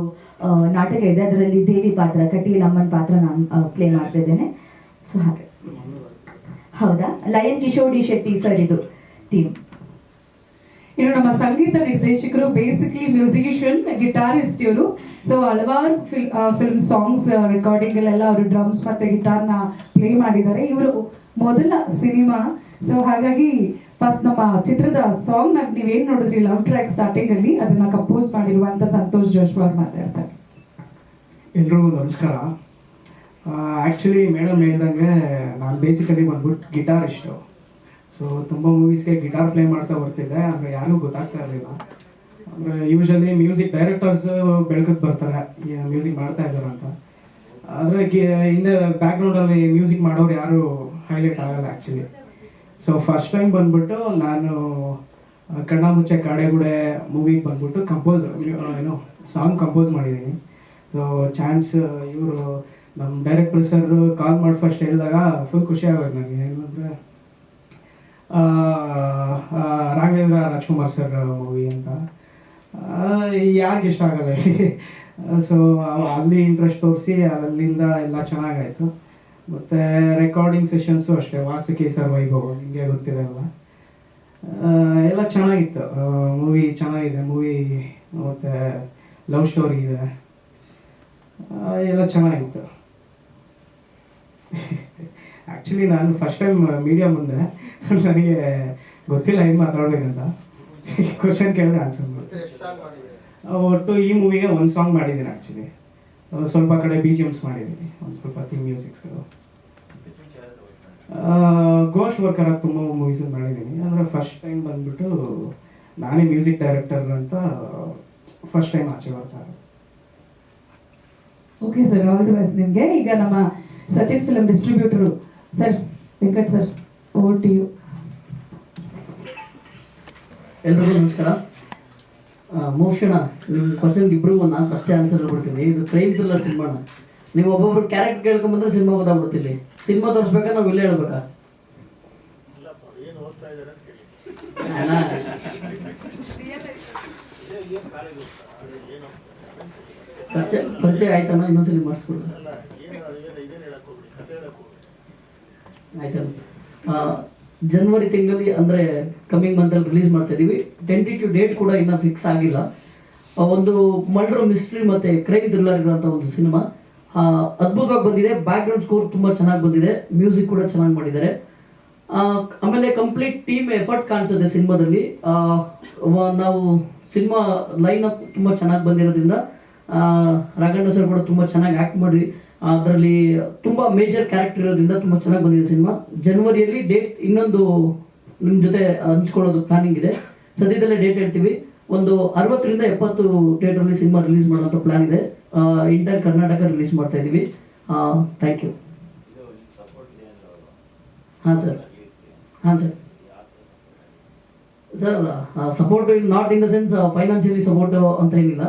ನಾಟಕ ಇದೆ. ಅದರಲ್ಲಿ ದೇವಿ ಪಾತ್ರ, ಕಟೀಲ್ ಅಮ್ಮನ ಪಾತ್ರ ನಾನು ಪ್ಲೇ ಮಾಡ್ತಾ ಇದ್ದೇನೆ. ಸೊ ಹಾಗೆ. ಹೌದಾ? ಲಯನ್ ಕಿಶೋಡಿ ಶೆಟ್ಟಿ ಸರ್ ಇದು ಟೀಮ್ ಇನ್ನು ನಮ್ಮ ಸಂಗೀತ ನಿರ್ದೇಶಕರು ಬೇಸಿಕ್ಲಿ ಮ್ಯೂಸಿಷಿಯನ್ ಗಿಟಾರಿಸ್ಟ್ ಇವರು. ಸೊ ಹಲವಾರು ಫಿಲ್ ಫಿಲ್ಮ್ ಸಾಂಗ್ಸ್ ರೆಕಾರ್ಡಿಂಗ್ ಅಲ್ಲೆಲ್ಲ ಅವರು ಡ್ರಮ್ಸ್ ಮತ್ತೆ ಗಿಟಾರ್ನ ಪ್ಲೇ ಮಾಡಿದ್ದಾರೆ. ಇವರು ಮೊದಲ ಸಿನಿಮಾ. ಸೊ ಹಾಗಾಗಿ ಫಸ್ಟ್ ನಮ್ಮ ಚಿತ್ರದ ಸಾಂಗ್ನ ನೀವೇನ್ ನೋಡಿದ್ರಿ? ಲವ್ ಟ್ರ್ಯಾಕ್ ಸ್ಟಾರ್ಟಿಂಗ್ ಅಲ್ಲಿ ಅದನ್ನ ಕಂಪೋಸ್ ಮಾಡಿರುವಂತ ಸಂತೋಷ್ ಜೋಶ್ವಾ ಅವ್ರು ಮಾತಾಡ್ತಾರೆ. ಎಲ್ರಿಗೂ ನಮಸ್ಕಾರ. ಆ್ಯಕ್ಚುಲಿ ಮೇಡಮ್ ಹೇಳ್ದಂಗೆ ನಾನು ಬೇಸಿಕಲಿ ಬಂದ್ಬಿಟ್ಟು ಗಿಟಾರಿಸ್ಟು ಸೊ ತುಂಬ ಮೂವೀಸ್ಗೆ ಗಿಟಾರ್ ಪ್ಲೇ ಮಾಡ್ತಾ ಬರ್ತಿದ್ದೆ ಆದರೆ ಯಾರಿಗೂ ಗೊತ್ತಾಗ್ತಾ ಇರಲಿಲ್ಲ. ಅಂದರೆ ಯೂಶಲಿ ಮ್ಯೂಸಿಕ್ ಡೈರೆಕ್ಟರ್ಸ್ ಬೆಳಕಕ್ಕೆ ಬರ್ತಾರೆ ಮ್ಯೂಸಿಕ್ ಮಾಡ್ತಾ ಇದ್ದಾರೆ ಅಂತ. ಆದರೆ ಹಿಂದೆ ಬ್ಯಾಕ್ಗ್ರೌಂಡಲ್ಲಿ ಮ್ಯೂಸಿಕ್ ಮಾಡೋರು ಯಾರು ಹೈಲೈಟ್ ಆಗಲ್ಲ ಆ್ಯಕ್ಚುಲಿ ಸೊ ಫಸ್ಟ್ ಟೈಮ್ ಬಂದ್ಬಿಟ್ಟು ನಾನು ಕಣ್ಣ ಮುಚ್ಚೆ ಕಾಡೆಗುಡೆ ಮೂವಿಗೆ ಬಂದ್ಬಿಟ್ಟು ಕಂಪೋಸ್ ಏನು ಸಾಂಗ್ ಕಂಪೋಸ್ ಮಾಡಿದ್ದೀನಿ. ಸೊ ಚಾನ್ಸ್ ಇವರು ನಮ್ಮ ಡೈರೆಕ್ಟರ್ ಸರ್ ಕಾಲ್ ಮಾಡಿ ಫಸ್ಟ್ ಹೇಳಿದಾಗ ಫುಲ್ ಖುಷಿ ಆಗೋದು ನನಗೆ ರಾಘವೇಂದ್ರ ರಾಜ್ಕುಮಾರ್ ಸರ್ ಮೂವಿ ಅಂತ. ಯಾರಿಗೆ ಇಷ್ಟ ಆಗಲ್ಲ ಸೊ ಅಲ್ಲಿ ಇಂಟ್ರೆಸ್ಟ್ ತೋರಿಸಿ ಅಲ್ಲಿಂದ ಎಲ್ಲ ಚೆನ್ನಾಗಾಯಿತು. ಮತ್ತು ರೆಕಾರ್ಡಿಂಗ್ ಸೆಷನ್ಸು ಅಷ್ಟೇ ವಾಸುಕಿ ಸರ್ ವೈಭವ್ ನಿಮಗೆ ಗೊತ್ತಿದೆ ಅಲ್ಲ ಎಲ್ಲ ಚೆನ್ನಾಗಿತ್ತು. ಮೂವಿ ಚೆನ್ನಾಗಿದೆ ಮೂವಿ ಮತ್ತು ಲವ್ ಸ್ಟೋರಿ ಇದೆ. ಎಲ್ಲ ಚೆನ್ನಾಗಿತ್ತು. *laughs* ಆ್ಯಕ್ಚುಲಿ ನಾನು ಫಸ್ಟ್ ಟೈಮ್ ಮೀಡಿಯಾ ಮುಂದೆ ನನಗೆ ಗೊತ್ತಿಲ್ಲ ಏನು ಮಾತಾಡ್ಬೇಕಂತ. ಕ್ವಶನ್ ಕೇಳಿದ್ರೆ ಆನ್ಸರ್ ಒಟ್ಟು ಈ ಮೂವಿಗೆ ಒಂದು ಸಾಂಗ್ ಮಾಡಿದ್ದೀನಿ ಆ್ಯಕ್ಚುಲಿ ಸ್ವಲ್ಪ ಕಡೆ ಬಿ ಜಿ ಎಮ್ಸ್ ಮಾಡಿದ್ದೀನಿ. ಒಂದು ಸ್ವಲ್ಪ ಥೀಮ್ ಮ್ಯೂಸಿಕ್ಸ್ಗಳು ಗೋಸ್ಟ್ ವರ್ಕರ್ ಆಗಿ ತುಂಬ ಮೂವೀಸ್ ಮಾಡಿದ್ದೀನಿ. ಅಂದರೆ ಫಸ್ಟ್ ಟೈಮ್ ಬಂದ್ಬಿಟ್ಟು ನಾನೇ ಮ್ಯೂಸಿಕ್ ಡೈರೆಕ್ಟರ್ ಅಂತ ಫಸ್ಟ್ ಟೈಮ್ ಆಚೆ ಬರ್ತಾ ಇರೋದು. Okay sir all the best ನಿಮಗೆ? ಈಗ ನಮ್ಮ Sachith film distributor sir Venkat sir over to you ಎಲ್ರಿಗೂ ನಮಸ್ಕಾರ. ಮೋಕ್ಷಣ ನಿಮ್ಮ ಕ್ವಶನ್ಗೆ ಇಬ್ಬರಿಗೂ ಒಂದು ನಾನು ಫಸ್ಟೇ ಆನ್ಸರ್ ಕೊಡ್ತೀನಿ ಇದು ಕ್ರೈಮ್ ಥ್ರಿಲ್ಲರ್ ಸಿನಿಮಾನ ನೀವು ಒಬ್ಬೊಬ್ರು ಕ್ಯಾರೆಕ್ಟರ್ ಕೇಳ್ಕೊಂಬಂದ್ರೆ ಸಿನಿಮಾ ಗೊತ್ತಾಗ್ಬಿಡುತ್ತಿಲ್ಲಿ ಸಿನಿಮಾ ತೋರಿಸ್ಬೇಕಾ ನಾವು ಇಲ್ಲೇ ಹೇಳ್ಬೇಕಾ? ಅಣ್ಣ, ಪರಿಚಯ ಪರಿಚಯ ಆಯ್ತಣ್ಣ ಇನ್ನೊಂದ್ಸಲಿ ಮಾಡಿಸ್ಕೊಡು. ಆಯ್ತಲ್ಲ ಆ, ಜನವರಿ ತಿಂಗಳಲ್ಲಿ ಅಂದರೆ ಕಮ್ಮಿಂಗ್ ಮಂತಲ್ಲಿ ರಿಲೀಸ್ ಮಾಡ್ತಾ ಇದ್ದೀವಿ ಟೆಂಟಿಟಿವ್ ಡೇಟ್ ಕೂಡ ಇನ್ನೂ ಫಿಕ್ಸ್ ಆಗಿಲ್ಲ. ಒಂದು ಮರ್ಡರ್ ಮಿಸ್ಟ್ರಿ ಮತ್ತು ಕ್ರೈಮ್ ಥ್ರಿಲ್ಲರ್ ಇರುವಂಥ ಒಂದು ಸಿನಿಮಾ ಅದ್ಭುತವಾಗಿ ಬಂದಿದೆ. ಬ್ಯಾಕ್ಗ್ರೌಂಡ್ ಸ್ಕೋರ್ ತುಂಬ ಚೆನ್ನಾಗಿ ಬಂದಿದೆ. ಮ್ಯೂಸಿಕ್ ಕೂಡ ಚೆನ್ನಾಗಿ ಮಾಡಿದ್ದಾರೆ. ಆಮೇಲೆ ಕಂಪ್ಲೀಟ್ ಟೀಮ್ ಎಫರ್ಟ್ ಕಾಣಿಸುತ್ತೆ ಸಿನಿಮಾದಲ್ಲಿ. ನಾವು ಸಿನಿಮಾ ಲೈನ್ ಅಪ್ ತುಂಬ ಚೆನ್ನಾಗಿ ಬಂದಿರೋದ್ರಿಂದ ರಾಘಣ್ಣ ಸರ್ ಕೂಡ ತುಂಬ ಚೆನ್ನಾಗಿ ಆ್ಯಕ್ಟ್ ಮಾಡಿ ಅದರಲ್ಲಿ ತುಂಬ ಮೇಜರ್ ಕ್ಯಾರೆಕ್ಟರ್ ಇರೋದ್ರಿಂದ ತುಂಬ ಚೆನ್ನಾಗಿ ಬಂದಿದೆ ಸಿನಿಮಾ. ಜನವರಿಯಲ್ಲಿ ಡೇಟ್ ಇನ್ನೊಂದು ನಿಮ್ಮ ಜೊತೆ ಹಂಚ್ಕೊಳ್ಳೋದು ಪ್ಲಾನಿಂಗ್ ಇದೆ. ಸದ್ಯದಲ್ಲೇ ಡೇಟ್ ಹೇಳ್ತೀವಿ. ಒಂದು ಅರವತ್ತರಿಂದ ಎಪ್ಪತ್ತು ಥಿಯೇಟ್ರಲ್ಲಿ ಸಿನಿಮಾ ರಿಲೀಸ್ ಮಾಡೋಂಥ ಪ್ಲಾನ್ ಇದೆ. ಇಂಟರ್ ಕರ್ನಾಟಕ ರಿಲೀಸ್ ಮಾಡ್ತಾ ಇದ್ದೀವಿ ಥ್ಯಾಂಕ್ ಯು ಹಾಂ ಸರ್ ಹಾಂ sir sir support not in the sense financially support ಅಂತ ಏನಿಲ್ಲ.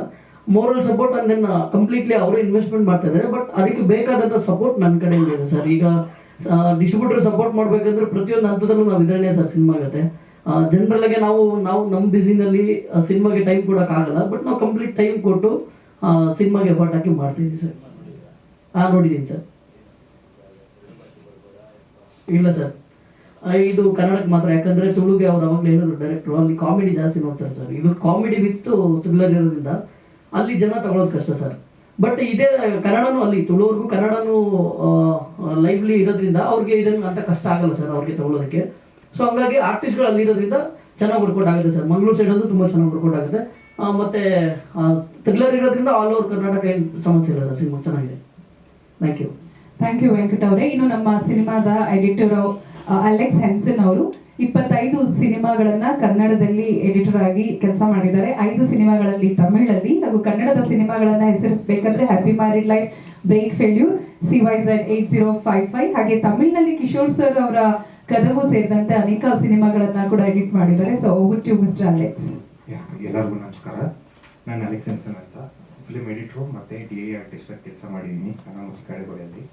ಮೋರಲ್ ಸಪೋರ್ಟ್ ಅದನ್ನ ಕಂಪ್ಲೀಟ್ಲಿ ಅವರು ಇನ್ವೆಸ್ಟ್ಮೆಂಟ್ ಮಾಡ್ತಾ ಇದ್ದಾರೆ. ಬಟ್ ಅದಕ್ಕೆ ಬೇಕಾದಂಥ ಸಪೋರ್ಟ್ ನನ್ನ ಕಡೆಯಿಂದ ಇದೆ ಸರ್. ಈಗ ಡಿಸ್ಟ್ರಿಬ್ಯೂಟರ್ ಸಪೋರ್ಟ್ ಮಾಡಬೇಕಂದ್ರೆ ಪ್ರತಿಯೊಂದು ಹಂತದಲ್ಲೂ ನಾವು ಇದರಲ್ಲೇ ಸರ್ ಸಿನಿಮಾ ಆಗುತ್ತೆ ಆಗಿ ನಾವು ನಾವು ನಮ್ಮ ಬಿಸಿನಲ್ಲಿ ಸಿನಿಮಾಗೆ ಟೈಮ್ ಕೊಡೋಕ್ಕಾಗಲ್ಲ ಬಟ್ ನಾವು ಕಂಪ್ಲೀಟ್ ಟೈಮ್ ಕೊಟ್ಟು ಸಿನಿಮಾಗೆ ಎಫರ್ಟ್ ಹಾಕಿ ಮಾಡ್ತಿದ್ದೀವಿ ಸರ್. ಹಾಂ ನೋಡಿದ್ದೀನಿ ಸರ್. ಇಲ್ಲ ಸರ್. ಇದು ಕನ್ನಡಕ್ಕೆ ಮಾತ್ರ. ಯಾಕಂದ್ರೆ ತುಳುಗೆ ಅವ್ರು ಅವಾಗಲೇ ಹೇಳಿದ್ರು ಡೈರೆಕ್ಟ್ರು ಅಲ್ಲಿ ಕಾಮಿಡಿ ಜಾಸ್ತಿ ನೋಡ್ತಾರೆ ಸರ್. ಇದು ಕಾಮಿಡಿ ವಿತ್ ಥ್ರಿಲ್ಲರ್ ಇರೋದ್ರಿಂದ ಅಲ್ಲಿ ಜನ ತಗೊಳ್ಳೋದು ಕಷ್ಟ ಸರ್. ಬಟ್ ಇದೇ ಕನ್ನಡನೂ ಅಲ್ಲಿ, ತುಳುವರೆಗೂ ಕನ್ನಡನೂ ಲೈವ್ಲಿ ಇರೋದ್ರಿಂದ ಅವ್ರಿಗೆ ಇದನ್ನು ಅಂತ ಕಷ್ಟ ಆಗಲ್ಲ ಸರ್ ಅವ್ರಿಗೆ ತಗೊಳ್ಳೋದಕ್ಕೆ ಸೊ ಹಂಗಾಗಿ ಆರ್ಟಿಸ್ಟ್ಗಳು ಅಲ್ಲಿರೋದ್ರಿಂದ ಚೆನ್ನಾಗಿ ವರ್ಕೌಟ್ ಸರ್. ಮಂಗಳೂರು ಸೈಡಲ್ಲೂ ತುಂಬ ಚೆನ್ನಾಗಿ ವರ್ಕೌಟ್ ಆಗುತ್ತೆ. ಮತ್ತೆ ಥ್ರಿಲ್ಲರ್ ಇರೋದ್ರಿಂದ ಆಲ್ ಓವರ್ ಕರ್ನಾಟಕ ಏನು ಸಮಸ್ಯೆ ಇಲ್ಲ ಸರ್. ಸಿನಿಮಾ ಚೆನ್ನಾಗಿದೆ. Thank you thank you Venkata ಅವರೇ. ಇನ್ನು ನಮ್ಮ ಸಿನಿಮಾದ ಎಡಿಟರ್ ಅಲೆಕ್ಸ್ ಹೆನ್ಸನ್ ಅವರು. ಇಪ್ಪತ್ತೈದು ಸಿನಿಮಾಗಳನ್ನ ಕನ್ನಡದಲ್ಲಿ ಎಡಿಟರ್ ಆಗಿ ಕೆಲಸ ಮಾಡಿದ್ದಾರೆ. ಐದು ಸಿನಿಮಾಗಳಲ್ಲಿ ತಮಿಳಲ್ಲಿ ಹಾಗೂ ಕನ್ನಡದ ಸಿನಿಮಾಗಳನ್ನ ಹೆಸರಿಸಬೇಕಂದ್ರೆ happy married life break failure C Y Z eight zero five five ಹಾಗೆ ತಮಿಳಿನಲ್ಲಿ ಕಿಶೋರ್ ಸರ್ ಅವರ ಕದವು ಸೇರಿದಂತೆ ಅನೇಕ ಸಿನಿಮಾಗಳನ್ನ ಕೂಡ ಎಡಿಟ್ ಮಾಡಿದ್ದಾರೆ. So over to mister Alex ಎಲ್ಲರಿಗೂ ನಮಸ್ಕಾರ. ನಾನು ಅಲೆಕ್ಸ್ ಅಂತ. ಫಿಲ್ಮ್ ಎಡಿಟರ್ ಮತ್ತೆ ಡಿ ಎ ಆರ್ಟಿಸ್ಟ್ ಕೆಲಸ ಮಾಡಿದ್ದೀನಿ. ಮತ್ತು ಕಡೆಗಳಲ್ಲಿ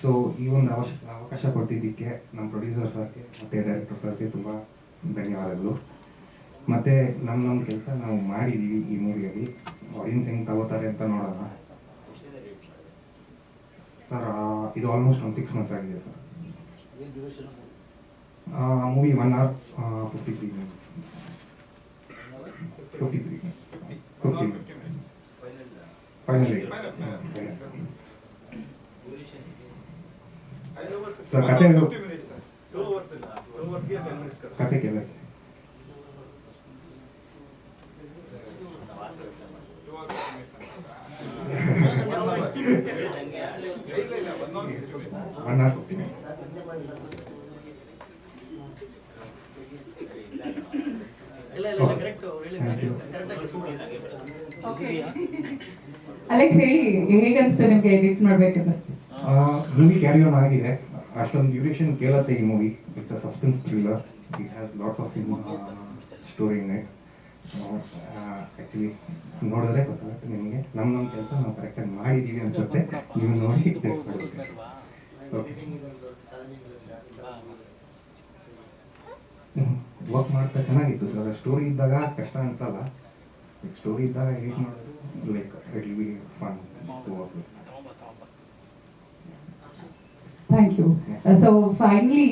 ಸೊ ಈ ಒಂದು ಅವಶ್ಯ ಅವಕಾಶ ಕೊಟ್ಟಿದ್ದಕ್ಕೆ ನಮ್ಮ ಪ್ರೊಡ್ಯೂಸರ್ ಸರ್ಗೆ ಮತ್ತು ಡೈರೆಕ್ಟರ್ ಸರ್ಗೆ ತುಂಬ ಧನ್ಯವಾದಗಳು. ಮತ್ತು ನಮ್ಮ ನಮ್ಮ ಕೆಲಸ ನಾವು ಮಾಡಿದ್ದೀವಿ ಈ ಮೂವಿಯಲ್ಲಿ. ಆಡಿಯನ್ಸ್ ಹೆಂಗೆ ತಗೋತಾರೆ ಅಂತ ನೋಡೋಣ. ಸರ್ ಇದು ಆಲ್ಮೋಸ್ಟ್ ಒಂದು ಸಿಕ್ಸ್ ಮಂತ್ಸ್ ಆಗಿದೆ sir movie one hour fifty three minutes fifty three fifty final sir ಕತೆ ಕತೆ ಅಲೆಕ್ಸ್ ಹೇಳಿ ಹೇಗನ್ಸ್ತು ನಿಮ್ಗೆ ಎಡಿಟ್ ಮಾಡ್ಬೇಕಂತ? ಮೂವಿ ಕ್ಯಾರಿ ಆನ್ ಆಗಿದೆ. ಅಷ್ಟೊಂದು ಡ್ಯೂರೇಷನ್ ಕೇಳತ್ತೆ ಈ movie it's a suspense thriller it has lots of story in it actually ನೋಡಿದ್ರೆ ಗೊತ್ತಾಗುತ್ತೆ ನಿಮಗೆ. ನಮ್ಮ ನಮ್ಮ ಕೆಲಸ ನಾವು ಕರೆಕ್ಟಾಗಿ ಮಾಡಿದ್ದೀವಿ ಅನ್ಸುತ್ತೆ. ನೀವು ನೋಡಿ ಓಕೆ ವರ್ಕ್ ಮಾಡ್ತಾ ಚೆನ್ನಾಗಿತ್ತು ಸರ್. ಸ್ಟೋರಿ ಇದ್ದಾಗ ಕಷ್ಟ ಅನ್ಸಲ್ಲ. ಸ್ಟೋರಿ ಇದ್ದಾಗ ಹೇಗೆ ಮಾಡೋದು like it will be fun to work thank you so finally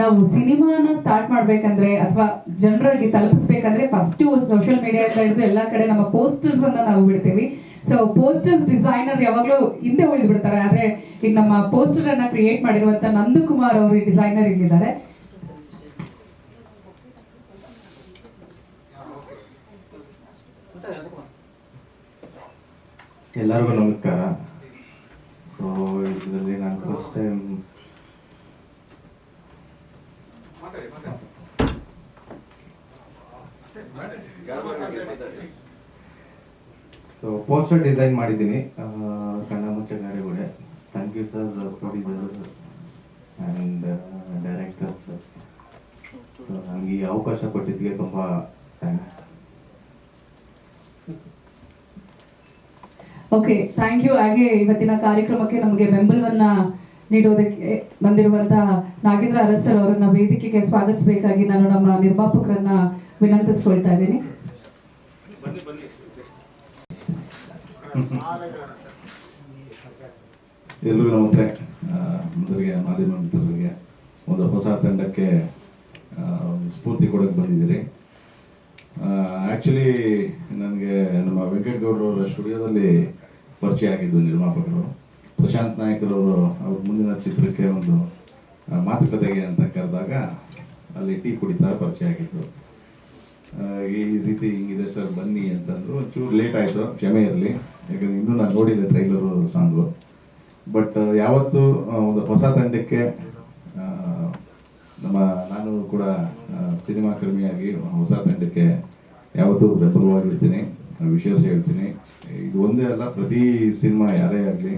ನಾವು ಸಿನಿಮಾನ ಸ್ಟಾರ್ಟ್ ಮಾಡ್ಬೇಕಂದ್ರೆ ಅಥವಾ ಜನರಿಗೆ ತಲುಪಿಸ್ಬೇಕಂದ್ರೆ ಫಸ್ಟ್ ಸೋಷಿಯಲ್ ಮೀಡಿಯಾ ಹಿಡಿದು ಎಲ್ಲ ಕಡೆ ನಮ್ಮ ಪೋಸ್ಟರ್ಸ್ ಅನ್ನ ನಾವು ಬಿಡ್ತೀವಿ. ಸೊ ಪೋಸ್ಟರ್ಸ್ ಡಿಸೈನರ್ ಯಾವಾಗಲೂ ಹಿಂದೆ ಉಳಿದು ಬಿಡ್ತಾರೆ ಆದ್ರೆ ಈಗ ನಮ್ಮ ಪೋಸ್ಟರ್ ಅನ್ನ ಕ್ರಿಯೇಟ್ ಮಾಡಿರುವಂತ ನಂದಕುಮಾರ್ ಅವರು ಡಿಸೈನರ್ ಇಲ್ಲಿದ್ದಾರೆ. ಎಲ್ಲರಿಗೂ ನಮಸ್ಕಾರ. ಸೊ ಇದರಲ್ಲಿ ನಾನು first time so poster design ಮಾಡಿದ್ದೀನಿ ಕಣ್ಣ ಮುಚ್ಚೆ thank you sir producer and director sir so ನನಗೆ ಈ ಅವಕಾಶ ಕೊಟ್ಟಿದ್ದಕ್ಕೆ ತುಂಬ ಥ್ಯಾಂಕ್ಸ್ ಓಕೆ ಥ್ಯಾಂಕ್ ಯು ಹಾಗೆ ಇವತ್ತಿನ ಕಾರ್ಯಕ್ರಮಕ್ಕೆ ನಮಗೆ ಬೆಂಬಲವನ್ನ ನೀಡೋದಕ್ಕೆ ಬಂದಿರುವಂತಹ ನಾಗೇಂದ್ರ ಅರಸರ್ ಅವರನ್ನ ವೇದಿಕೆಗೆ ಸ್ವಾಗತಿಸಬೇಕಾಗಿ ನಾನು ನಮ್ಮ ನಿರ್ಮಾಪಕರನ್ನ ವಿನಂತಿಸ್ಕೊಳ್ತಾ ಇದ್ದೀನಿ. ಎಲ್ರಿಗೂ ನಮಸ್ತೆ. ಮಂದರಿಗೆ ಮೊದಲಿಗೆ ಮಾಧ್ಯಮ ಮಿತ್ರರಿಗೆ ಒಂದು ಹೊಸ ತಂಡಕ್ಕೆ ಒಂದು ಸ್ಫೂರ್ತಿ ಕೊಡಕ್ಕೆ ಬಂದಿದ್ದೀರಿ. ಆ್ಯಕ್ಚುಲಿ ನನಗೆ ನಮ್ಮ ವೆಂಕಟ್ ಗೌಡ್ರವರ ಸ್ಟುಡಿಯೋದಲ್ಲಿ ಪರಿಚಯ ಆಗಿದ್ದು ನಿರ್ಮಾಪಕರು. ಪ್ರಶಾಂತ್ ನಾಯಕರವರು ಅವ್ರ ಮುಂದಿನ ಚಿತ್ರಕ್ಕೆ ಒಂದು ಮಾತುಕತೆಗೆ ಅಂತ ಕರೆದಾಗ ಅಲ್ಲಿ ಟೀ ಕುಡಿತಾ ಪರಿಚಯ ಆಗಿತ್ತು ಈ ರೀತಿ ಹಿಂಗಿದೆ ಸರ್, ಬನ್ನಿ ಅಂತಂದ್ರು. ಒಂಚೂರು ಲೇಟ್ ಆಯಿತು, ಕ್ಷಮೆ ಇರಲಿ. ಯಾಕಂದ್ರೆ ಇನ್ನೂ ನಾನು ನೋಡಿಲ್ಲ ಟ್ರೈಲರು ಸಾಂಗು ಬಟ್ ಯಾವತ್ತು ಒಂದು ಹೊಸ ತಂಡಕ್ಕೆ ನಮ್ಮ, ನಾನು ಕೂಡ ಸಿನಿಮಾ ಕರ್ಮಿಯಾಗಿ ಹೊಸ ತಂಡಕ್ಕೆ ಯಾವತ್ತೂ ಬೆಂಬಲವಾಗಿರ್ತೀನಿ. ವಿಶೇಷ ಹೇಳ್ತೀನಿ. ಇದು ಒಂದೇ ಅಲ್ಲ, ಪ್ರತಿ ಸಿನಿಮಾ ಯಾರೇ ಆಗಲಿ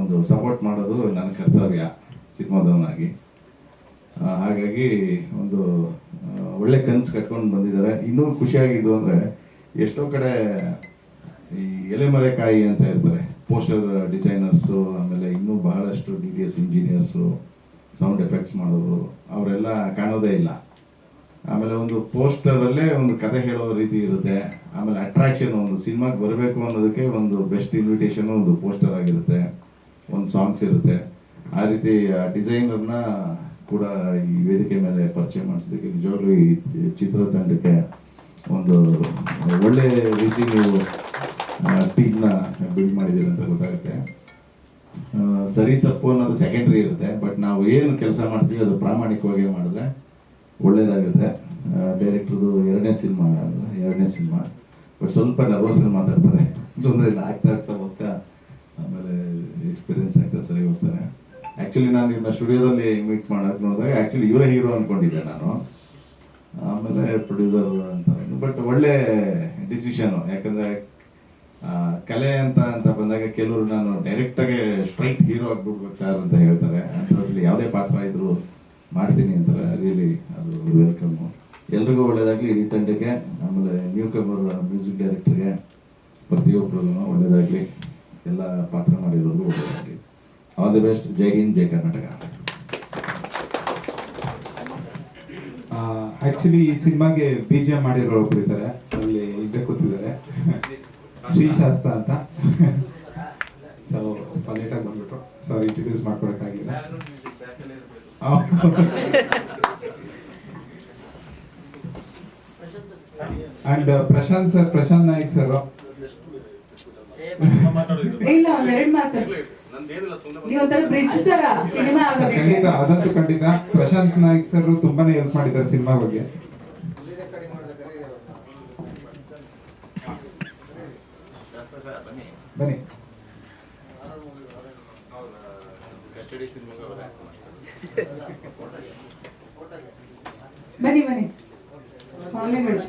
ಒಂದು ಸಪೋರ್ಟ್ ಮಾಡೋದು ನನ್ನ ಕರ್ತವ್ಯ ಸಿನಿಮಾದವನಾಗಿ. ಹಾಗಾಗಿ ಒಂದು ಒಳ್ಳೆ ಕನಸು ಕಟ್ಕೊಂಡು ಬಂದಿದ್ದಾರೆ. ಇನ್ನೂ ಖುಷಿಯಾಗಿದ್ದು ಅಂದರೆ ಎಷ್ಟೋ ಕಡೆ ಈ ಎಲೆಮರೆಕಾಯಿ ಅಂತ ಇರ್ತಾರೆ, ಪೋಸ್ಟರ್ ಡಿಸೈನರ್ಸು, ಆಮೇಲೆ ಇನ್ನೂ ಬಹಳಷ್ಟು D D S engineers sound effects ಮಾಡೋರು, ಅವರೆಲ್ಲ ಕಾಣೋದೇ ಇಲ್ಲ. ಆಮೇಲೆ ಒಂದು ಪೋಸ್ಟರಲ್ಲೇ ಒಂದು ಕತೆ ಹೇಳೋ ರೀತಿ ಇರುತ್ತೆ. ಆಮೇಲೆ ಅಟ್ರಾಕ್ಷನ್ ಒಂದು ಸಿನಿಮಾಗೆ ಬರಬೇಕು ಅನ್ನೋದಕ್ಕೆ ಒಂದು ಬೆಸ್ಟ್ ಇನ್ವಿಟೇಷನ್ ಒಂದು ಪೋಸ್ಟರ್ ಆಗಿರುತ್ತೆ. ಒಂದು ಸಾಂಗ್ಸ್ ಇರುತ್ತೆ. ಆ ರೀತಿ ಡಿಸೈನರ್ನ ಕೂಡ ಈ ವೇದಿಕೆ ಮೇಲೆ ಪರಿಚಯ ಮಾಡಿಸೋದಕ್ಕೆ ನಿಜವಾಗ್ಲೂ ಈ ಚಿತ್ರತಂಡಕ್ಕೆ ಒಂದು ಒಳ್ಳೆ ರೀತಿ ನೀವು ಟೀಮ್ನ ಬಿಲ್ಡ್ ಮಾಡಿದ್ದೀರಿ ಅಂತ ಗೊತ್ತಾಗುತ್ತೆ. ಸರಿ ತಪ್ಪು ಅನ್ನೋದು ಸೆಕೆಂಡ್ರಿ ಇರುತ್ತೆ ಬಟ್ ನಾವು ಏನು ಕೆಲಸ ಮಾಡ್ತೀವಿ ಅದು ಪ್ರಾಮಾಣಿಕವಾಗಿ ಮಾಡಿದ್ರೆ ಒಳ್ಳೇದಾಗುತ್ತೆ. ಡೈರೆಕ್ಟ್ರದು ಎರಡನೇ ಸಿನಿಮಾ ಎರಡನೇ ಸಿನಿಮಾ ಬಟ್ ಸ್ವಲ್ಪ ನರ್ವಸ್ ಮಾತಾಡ್ತಾರೆ. *laughs* ತೊಂದರೆ ಇಲ್ಲ, ಆಗ್ತಾ ಆಗ್ತಾ ಹೋಗ್ತಾ ಆಮೇಲೆ ಎಕ್ಸ್ಪೀರಿಯನ್ಸ್ ಆಗ್ತಾ ಸರಿ ಹೋಗ್ತಾರೆ ಆ್ಯಕ್ಚುಲಿ ನಾನು ಇವ್ನ ಸ್ಟುಡಿಯೋದಲ್ಲಿ ಮೀಟ್ ಮಾಡೋಕೆ ನೋಡಿದಾಗ ಆ್ಯಕ್ಚುಲಿ ಇವರೇ ಹೀರೋ ಅಂದ್ಕೊಂಡಿದ್ದೆ ನಾನು. ಆಮೇಲೆ ಪ್ರೊಡ್ಯೂಸರ್ ಅಂತ ಬಟ್ ಒಳ್ಳೆ ಡಿಸಿಷನು ಯಾಕಂದರೆ ಕಲೆ ಅಂತ ಅಂತ ಬಂದಾಗ ಕೆಲವರು ನಾನು ಡೈರೆಕ್ಟಾಗಿ ಸ್ಟ್ರೈಟ್ ಹೀರೋ ಆಗ್ಬಿಡ್ಬೇಕು ಸರ್ ಅಂತ ಹೇಳ್ತಾರೆ. ಅಂಥದ್ರಲ್ಲಿ ಯಾವುದೇ ಪಾತ್ರ ಇದ್ರು ಮಾಡ್ತೀನಿ ಅಂತಾರೆ ರಿಯಲಿ ಅದು ವೆಲ್ಕಮ್ ಎಲ್ರಿಗೂ ಒಳ್ಳೇದಾಗಲಿ, ಈ ತಂಡಕ್ಕೆ, ಆಮೇಲೆ ನ್ಯೂ ಕಮರ್ ಮ್ಯೂಸಿಕ್ ಡೈರೆಕ್ಟರ್ಗೆ ಪ್ರತಿಯೊಬ್ಬರಿಗೂ ಒಳ್ಳೇದಾಗಲಿ. ಎಲ್ಲ ಪಾತ್ರ ಮಾಡಿರೋದು ಒಳ್ಳೇದಾಗಲಿ. All the best Jai Hind, Jai Karnataka. Actually ಈ ಸಿನಿಮಾಗೆ ಬಿ ಜಿ ಎಂ ಮಾಡಿರೋ ಒಬ್ರು ಇದ್ದಾರೆ. ಅಲ್ಲಿ ಶ್ರೀಶಾಸ್ತ್ರ ಅಂತ. ಸೊ ಸ್ವಲ್ಪ ಲೇಟಾಗಿ ಬಂದ್ಬಿಟ್ರು. So introduce ಮಾಡ್ಕೊಡಕ್ಕಾಗಿಲ್ಲ. And Prashanth sir Prashanth Nayak sir ಇಲ್ಲ ಒಂದೆರಡು ಮಾತು. ಖಂಡಿತ ಅದಂತೂ ಖಂಡಿತ. ಪ್ರಶಾಂತ್ ನಾಯಕ್ ಸರ್ ತುಂಬಾನೇ ಹೆಲ್ಪ್ ಮಾಡಿದ್ದಾರೆ ಸಿನಿಮಾ ಬಗ್ಗೆ ಬನ್ನಿ ಬನ್ನಿ ಬನ್ನಿ. ಸ್ವಾಮಿಗಳು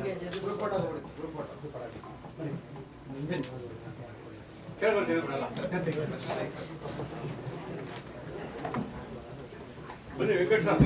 ಬನ್ನಿ. ವೆಂಕಟ್ ಸರ್